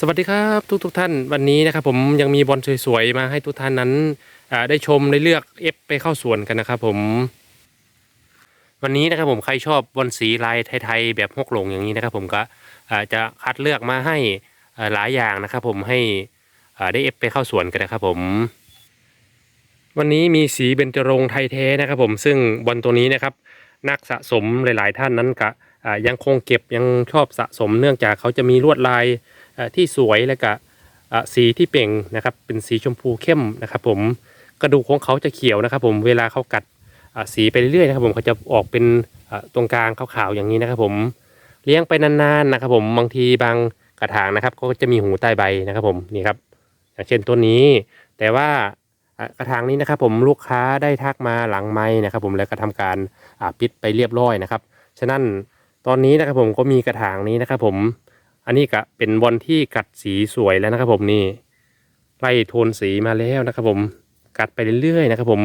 สวัสดีครับทุกทุกๆท่านวันนี้นะครับผมยังมีบอลสวยๆมาให้ทุกท่านนั้นได้ชมได้เลือกเอฟไปเข้าสวนกันนะครับผม วันนี้นะครับผมใครชอบบอลสีลายไทยๆแบบฮกหลงอย่างนี้นะครับผมก็จะคัดเลือกมาให้หลายอย่างนะครับผมให้ได้เอฟไปเข้าสวนกันนะครับผม วันนี้มีสีเบญจรงไทยแท้นะครับผมซึ่งบอลตัวนี้นะครับนักสะสมหลายๆท่านนั้นก็ยังคงเก็บยังชอบสะสมเนื่องจากเขาจะมีลวดลาย ที่สวยและก็สีที่เปล่งนะครับ เป็นสีชมพูเข้มนะครับ ผมกระดูกของเขาจะเขียวนะครับ ผมเวลาเขากัดสีไปเรื่อยๆนะครับ ผมเขาจะออกเป็นตรงกลางขาวๆอย่างนี้นะครับ ผมเลี้ยงไปนานๆนะครับ ผมบางทีบางกระถางนะครับก็จะมีหูใต้ใบนะครับ ผมนี่ครับ อย่างเช่นต้นนี้ แต่ว่ากระถางนี้นะครับ ผมลูกค้าได้ทักมาหลังไม้นะครับ ผมแล้วก็ทำการปิดไปเรียบร้อยนะครับ ฉะนั้นตอนนี้นะครับผมก็มีกระถางนี้นะครับ ผม อันนี้ก็เป็นบอลที่กัดสีสวยแล้วนะครับผมนี่ไล่โทนสีมาแล้วนะครับผมกัดไปเรื่อยๆนะครับผม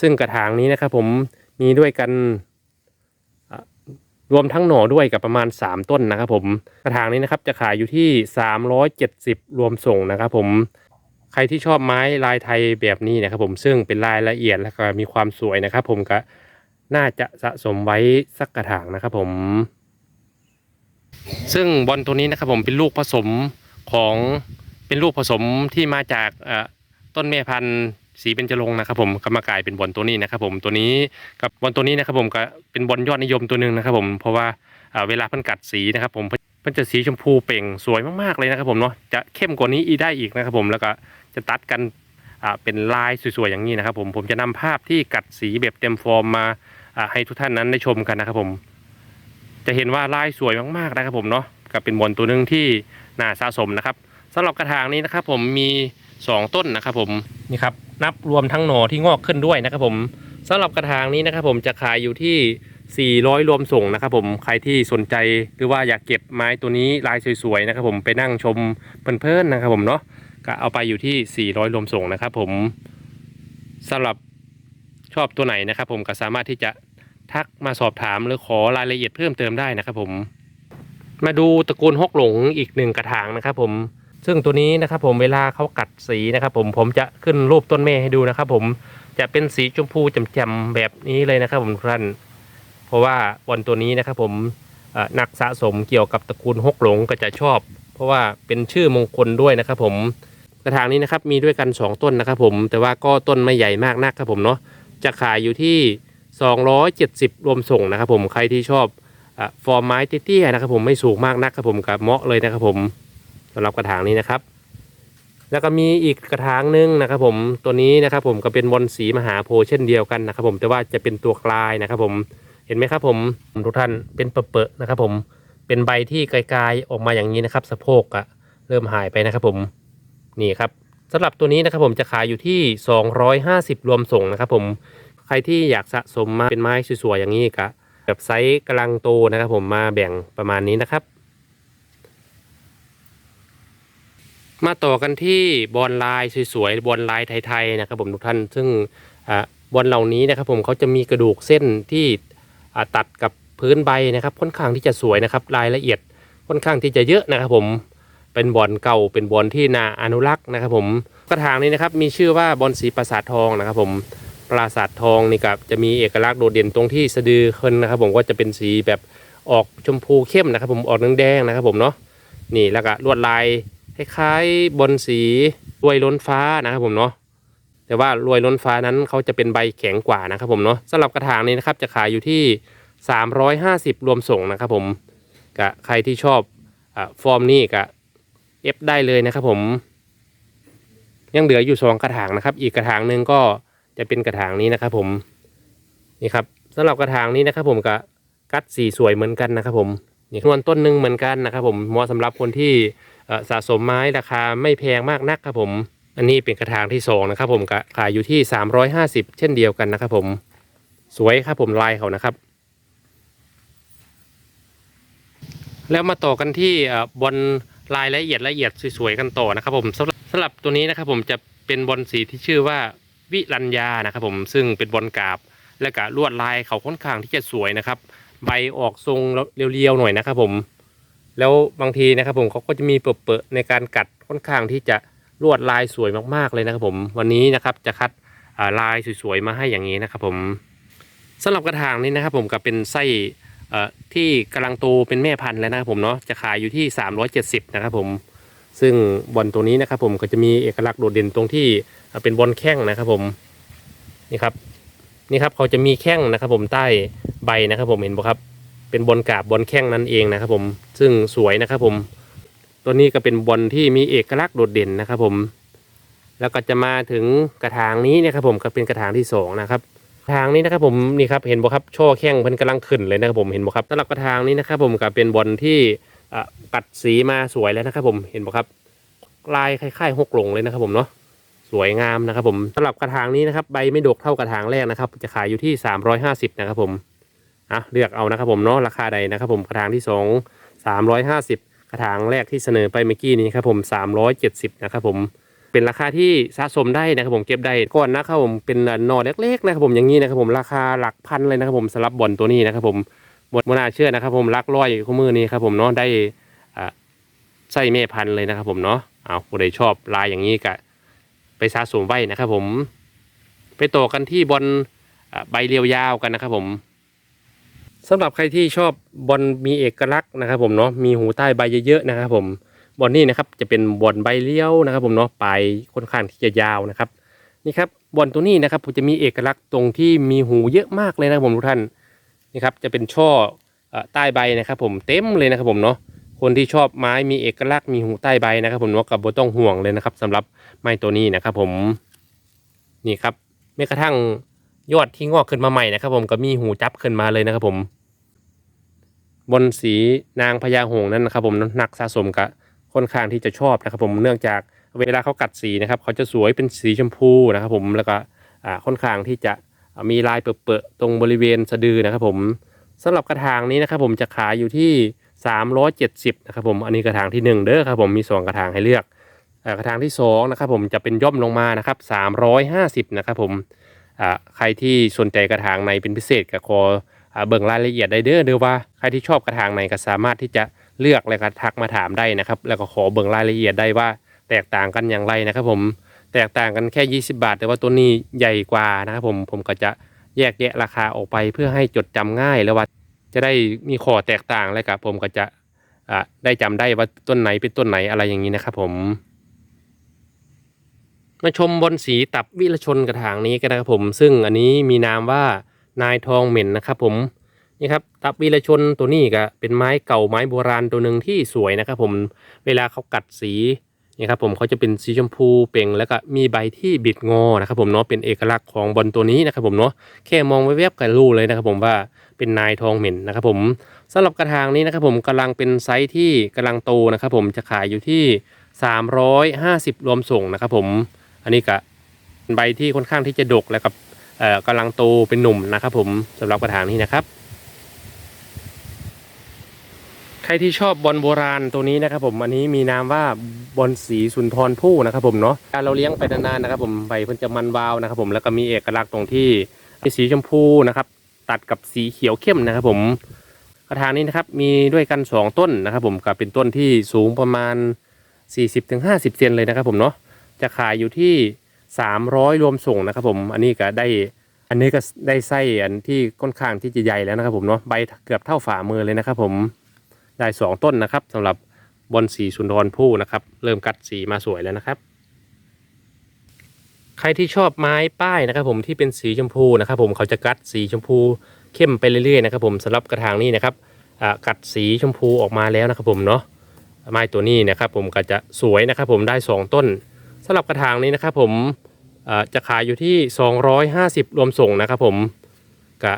ซึ่งกระถางนี้นะครับผมมีด้วยกันรวมทั้งหน่อด้วยกับประมาณ 3 ต้นนะครับผมกระถางนี้นะครับจะขายอยู่ที่ 370 รวมส่งนะครับผมใครที่ชอบไม้ลายไทยแบบนี้นะครับผมซึ่งเป็นรายละเอียดและก็มีความสวยนะครับผมก็น่าจะสะสมไว้สักกระถางนะครับผม ซึ่งบอลตัวนี้นะครับผมเป็นลูกผสมของเป็นลูกผสมที่มาจากต้นแม่พันธุ์สีเบญจรงนะครับผมก็มากลายเป็นบอลตัวนี้นะครับผมตัวนี้กับบอลตัวนี้นะครับผมก็เป็นบอลยอดนิยมตัวหนึ่งนะครับผมเพราะว่าเวลาพิ่นกัดสีนะครับผมเพิ่นจะสีชมพูเปล่งสวยมากๆเลยนะครับผมเนาะจะเข้มกว่านี้อีได้อีกนะครับผมแล้วก็จะตัดกันเป็นลายสวยๆอย่างนี้นะครับผมผมจะนำภาพที่กัดสีแบบเต็มฟอร์มมาให้ทุกท่านนั้นได้ชมกันนะครับผม จะเห็นว่าลายสวยมากๆนะครับผมเนาะก็เป็นบอลตัวหนึ่งที่น่าสะสมนะครับสำหรับกระถางนี้นะครับผมมี 2 ต้นนะครับผมนี่ครับนับรวมทั้งหน่อที่งอกขึ้นด้วยนะครับผมสำหรับกระถางนี้นะครับผมจะขายอยู่ที่ 400 รวมส่งนะครับผมใครที่สนใจหรือว่าอยากเก็บไม้ตัวนี้ลายสวยๆนะครับผมไปนั่งชมเพลินๆนะครับผมเนาะก็เอาไปอยู่ที่ 400 รวมส่งนะครับผมสำหรับชอบตัวไหนนะครับผมก็สามารถที่จะ ทักมาสอบถามหรือขอรายละเอียดเพิ่มเติมได้นะครับผม มาดูตระกูลฮกหลงอีกหนึ่งกระถางนะครับผมซึ่งตัวนี้นะครับผมเวลาเขากัดสีนะครับผมผมจะขึ้นรูปต้นแม่ให้ดูนะครับผมจะเป็นสีชมพูแจ่มๆแบบนี้เลยนะครับผมทุกท่านเพราะว่าบอลตัวนี้นะครับผมนักสะสมเกี่ยวกับตระกูลฮกหลงก็จะชอบ เพราะว่าเป็นชื่อมงคลด้วยนะครับผมกระถางนี้นะครับมีด้วยกัน 2 ต้นนะครับผมแต่ว่าก็ต้นไม่ใหญ่มากนักครับผมเนาะจะขายอยู่ที่ 270 รวมส่งนะครับผมใครที่ชอบอฟอร์มไม้เตี้ยๆนะครับผมไม่สูงมากนักครับผมกับเหมาะเลยนะครับผมสำหรับกระถางนี้นะครับ แล้วก็มีอีกกระถางหนึงนะครับผมตัวนี้นะครับผมก็เป็นบอลสีมหาโพธิ์เช่นเดียวกันนะครับผมแต่ว่าจะเป็นตัวกลายนะครับผมเห็นไหมครับผมทุกท่านเป็นเปอะๆนะครับผมเป็นใบที่ไกลๆออกมาอย่างนี้นะครับสะโพกอะเริ่มหายไปนะครับผมนี่ครับสำหรับตัวนี้นะครับผมจะขายอยู่ที่ 250 รวมส่งนะครับผม รที่อยากสะสมมาเป็นไม้สวยๆอย่างนี้ก็แบบไซส์กำลังโตนะครับ ผมมาแบ่งประมาณนี้นะครับ มาต่อกันที่บอลลายสวยๆบอลลายไทยๆนะครับ ผมทุกท่านซึ่งอบอลเหล่านี้นะครับ ผมเขาจะมีกระดูกเส้นที่ตัดกับพื้นใบนะครับค่อนข้างที่จะสวยนะครับ รายละเอียดค่อนข้างที่จะเยอะนะครับ ผมเป็นบอลเก่าเป็นบอลที่นาอนุรักษ์นะครับ ผมกระถางนี้นะครับ มีชื่อว่าบอลสีประสาททองนะครับ ผม ปราสาททองนี่ครับจะมีเอกลักษณ์โดดเด่นตรงที่สะดือคนนะครับ ผมก็จะเป็นสีแบบออกชมพูเข้มนะครับ ผมออกแดงๆนะครับ ผมเนาะนี่แล้วก็ลวดลายคล้ายๆบนสีรวยล้นฟ้านะครับผมเนาะแต่ว่ารวยล้นฟ้านั้นเขาจะเป็นใบแข็งกว่านะครับผมเนาะสำหรับกระถางนี้นะครับจะขายอยู่ที่ 350 รวมส่งนะครับผมกะใครที่ชอบอฟอร์มนี่กะเอฟได้เลยนะครับผม ยังเหลืออยู่สองกระถางนะครับ อีกกระถางหนึ่งก็ จะเป็นกระถางนี้นะครับผมนี่ครับสำหรับกระถางนี้นะครับผมก็กัดสีสวยเหมือนกันนะครับผมนี่นวนต้นหนึ่งเหมือนกันนะครับผมเหมาะสำหรับคนที่สะสมไม้ราคาไม่แพงมากนักครับผม อันนี้เป็นกระถางที่สองนะครับผมก็ขายอยู่ที่ 350 เช่นเดียวกันนะครับผมสวยครับผมลายเขานะครับ แล้วมาต่อกันที่บอลลายละเอียดละเอียดสวยๆกันต่อนะครับผมสำหรับสำหรับตัวนี้นะครับผมจะเป็นบอลสีที่ชื่อว่า วิรัญญานะครับผมซึ่งเป็นบอลกาบและก็ลวดลายเขาค่อนข้างที่จะสวยนะครับ ใบออกทรงเรียวๆหน่อยนะครับผมแล้วบางทีนะครับผมเขาก็จะมีเปรอะๆในการกัดค่อนข้างที่จะลวดลายสวยมากๆเลยนะครับผมวันนี้นะครับจะคัดาลายสวยๆมาให้อย่างนี้นะครับผมสำหรับกระถางนี้นะครับผมก็เป็นไส้ที่กำลังโตเป็นแม่พันธุ์แล้วนะครับผมเนาะจะขายอยู่ที่ 370 นะครับผมซึ่งบอลตัวนี้นะครับผมก็จะมีเอกลักษณ์โดดเด่นตรงที่ เป็นบอลแข้งนะครับผมนี่ครับนี่ครับเขาจะมีแข้งนะครับ ผมใต้ใบนะครับ ผมเห็นปะครับ เป็นบอลกาบบอลแข้งนั่นเองนะครับ ผมซึ่งสวยนะครับ ผมตัวนี้ก็เป็นบอลที่มีเอกลักษณ์โดดเด่นนะครับ ผม แล้วก็จะมาถึงกระถางนี้นะครับ ผมก็เป็นกระถางที่สองนะครับกระถางนี้นะครับผมนี่ครับเห็นบ่ครับช่อแข้งเพิ่นกำลังขึ้นเลยนะครับผมเห็นบ่ครับสำหรับกระถางนี้นะครับ ผมก็เป็นบอลที่อะกัดสีมาสวยแล้วนะครับ ผมเห็นบ่ครับลายคล้ายๆหกลงเลยนะครับ ผมเนาะ สวยงามนะครับผมสำหรับกระถางนี้นะครับ ใบไม่ดกเท่ากระถางแรกนะครับ จะขายอยู่ที่ 350 นะครับผมอะเลือกเอานะครับผมเนาะราคาใดนะครับผมกระถางที่สองสามร้อยห้าสิบกระถางแรกที่เสนอไปเมื่อกี้นี้ครับผมสามร้อยเจ็ดสิบนะครับผมเป็นราคาที่สะสมได้นะครับผมเก็บได้ก่อนนะครับผมเป็นหนอเล็กๆนะครับผมอย่างนี้นะครับผมราคาหลักพันเลยนะครับผมสำหรับบอลตัวนี้นะครับผมบทมนาเชื่อนะครับผมรักร้อยข้อมือนี้ครับผมเนาะได้อ่าไส้แม่พันเลยนะครับผมเนาะเอาผู้ใดชอบลายอย่างนี้ก็ ไปสะสมไว้นะครับผม ไปต่อกันที่บอลใบเรียวยาวกันนะครับผมสำหรับใครที่ชอบบอลมีเอกลักษณ์นะครับผมเนาะมีหูใต้ใบเยอะๆนะครับผมบอลนี่นะครับจะเป็นบอลใบเลี้ยวนะครับ ผมเนาะปลายค่อนข้างที่จะยาวนะครับนี่ครับบอลตัวนี้นะครับผมจะมีเอกลักษณ์ตรงที่มีหูเยอะมากเลยนะครับผมทุกท่านนี่ครับจะเป็นช่อเอ่อใต้ใบนะครับ ผมเต็มเลยนะครับผมเนาะ คนที่ชอบไม้มีเอกลักษณ์มีหูใต้ใบนะครับ ผมเนากับโบต้องห่วงเลยนะครับสำหรับไม้ตัวนี้นะครับ ผมนี่ครับแม้กระทั่งยอดที่งอกขึ้นมาใหม่นะครับ ผมก็มีหูจับขึ้นมาเลยนะครับผม บนสีนางพญาหงส์นั้นนะครับ ผมนักสะสมก็ค่อนข้างที่จะชอบนะครับ ผมเนื่องจากเวลาเขากัดสีนะครับ เขาจะสวยเป็นสีชมพูนะครับ ผมแล้วก็ค่อนข้างที่จะมีลายเปื้อะๆตรงบริเวณสะดือนะครับ ผมสำหรับกระถางนี้นะครับ ผมจะขายอยู่ที่ 370นะครับผมอันนี้กระถางที่หนึ่งเด้อครับผมมีสองกระถางให้เลือกอกระถางที่สองนะครับผมจะเป็นย่อมลงมานะครับ350นะครับผมใครที่สนใจกระถางในเป็นพิเศษก็ขออเบิ่งรายละเอียดได้เด้อเด้อว่าใครที่ชอบกระถางในก็สามารถที่จะเลือกแล้วก็ทักมาถามได้นะครับ แล้วก็ขอเบิ่งรายละเอียดได้ว่าแตกต่างกันอย่างไรนะครับผมแตกต่างกันแค่ 20 บาท แต่ว่าตัวนี้ใหญ่กว่านะครับผมผมก็จะแยกแยะราคาออกไปเพื่อให้จดจำง่ายแล้วว่า จะได้มีข้อแตกต่างแล้วกับผมก็จะได้จำได้ว่าต้นไหนเป็นต้นไหนอะไรอย่างนี้นะครับผมมาชมบนสีตับวิรชนกระถางนี้กันนะครับผม ซึ่งอันนี้มีนามว่านายทองเหม็นนะครับผมนี่ครับตับวิรชนตัวนี้ก็เป็นไม้เก่าไม้โบราณตัวหนึ่งที่สวยนะครับผมเวลาเขากัดสี นี่ครับผมเขาจะเป็นสีชมพูเป่งแล้วก็มีใบที่บิดงอนะครับผมเนาะเป็นเอกลักษณ์ของบอลตัวนี้นะครับผมเนาะแค่มองแวบๆก็รู้เลยนะครับผมว่าเป็นนายทองเหม็นนะครับผมสำหรับกระถางนี้นะครับผมกำลังเป็นไซส์ที่กำลังโตนะครับผมจะขายอยู่ที่ 350 รวมส่งนะครับผมอันนี้ก็ใบที่ค่อนข้างที่จะดกแล้วกับกำลังโตเป็นหนุ่มนะครับผมสำหรับกระถางนี้นะครับ ใครที่ชอบบอลโบราณตัวนี้นะครับผมอันนี้มีนามว่าบอลสีสุนทรภู่นะครับผมเนาะการเราเลี้ยงไปนานๆนะครับ ผมใบเพิ่นจะมันวาวนะครับ ผมแล้วก็มีเอกลักษณ์ตรงที่มีสีชมพูนะครับ ตัดกับสีเขียวเข้มนะครับ ผมกระถางนี้นะครับมีด้วยกันสองต้นนะครับ ผมกับเป็นต้นที่สูงประมาณ 40-50 เซนเลยนะครับ ผมเนาะจะขายอยู่ที่ 300 รวมส่งนะครับ ผมอันนี้ก็ได้อันนี้ก็ได้ไส้อันที่ค่อนข้างที่จะใหญ่แล้วนะครับ ผมเนาะใบเกือบเท่าฝ่ามือเลยนะครับ ผม ได้2ต้นนะครับสำหรับบอนสีสุนทรภู่นะครับ เริ่มกัดสีมาสวยแล้วนะครับ ใครที่ชอบไม้ป้ายนะครับ ผมที่เป็นสีชมพูนะครับ ผมเขาจะกัดสีชมพูเข้มไปเรื่อยๆนะครับ ผมสำหรับกระถางนี้นะครับกัดสีชมพูออกมาแล้วนะครับ ผมเนาะไม้ตัวนี้นะครับ ผมก็จะสวยนะครับ ผมได้ 2 ต้นสำหรับกระถางนี้นะครับ ผมจะขายอยู่ที่ 250 รวมส่งนะครับ ผมก็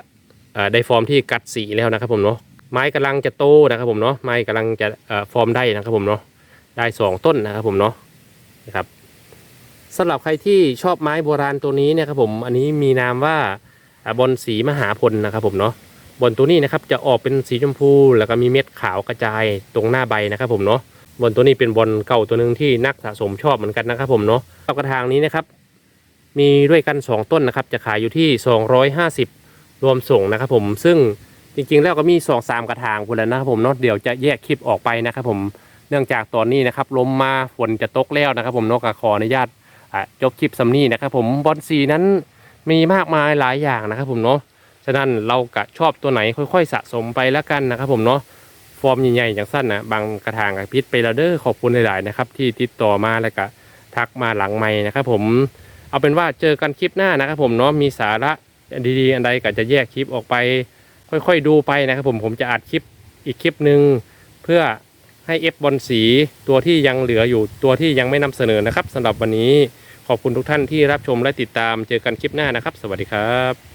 ได้ฟอร์มที่กัดสีแล้วนะครับ ผมเนาะ ไม้กำลังจะโตนะครับผมเนาะไม้กำลังจะเอ่อฟอร์มได้นะครับผมเนาะได้2ต้นนะครับผมเนาะนะครับสำหรับใครที่ชอบไม้โบราณตัวนี้เนะครับผมอันนี้มีนามว่าบอนสีมหาพลนะครับผมเนาะบอนตัวนี้นะครับจะออกเป็นสีชมพูแล้วก็มีเม็ดขาวกระจายตรงหน้าใบนะครับผมเนาะบอนตัวนี้เป็นบอลเก่าตัวหนึ่งที่นักสะสมชอบเหมือนกันนะครับผมเนาะกระถางนี้นะครับมีด้วยกัน 2 ต้นนะครับจะขายอยู่ที่ 250 รวมส่งนะครับผมซึ่ง จริงๆ แล้วก็มีสองสามกระถางพุ่นแล้วนะครับผมเนาะเดี๋ยวจะแยกคลิปออกไปนะครับผมเนื่องจากตอนนี้นะครับลมมาฝนจะตกแล้วนะครับ ผมเนาะก็ขออนุญาตจบคลิปสำนีนะครับ ผมบอลสีนั้นมีมากมายหลายอย่างนะครับ ผมเนาะฉะนั้นเราก็ชอบตัวไหนค่อยๆ สะสมไปแล้วกันนะครับ ผมเนาะฟอร์มใหญ่ๆอย่างสั้นนะบางกระถางกับพิษไปแล้วเด้อขอบคุณหลายๆนะครับที่ติดต่อมาแล้วก็ทักมาหลังไม้นะครับผมเอาเป็นว่าเจอกันคลิปหน้านะครับ ผมเนาะมีสาระดีๆอันใดก็จะแยกคลิปออกไป ค่อยๆดูไปนะครับผมผมจะอัดคลิปอีกคลิปหนึ่งเพื่อให้เอฟบอลสีตัวที่ยังเหลืออยู่ตัวที่ยังไม่นำเสนอนะครับสำหรับวันนี้ขอบคุณทุกท่านที่รับชมและติดตามเจอกันคลิปหน้านะครับ สวัสดีครับ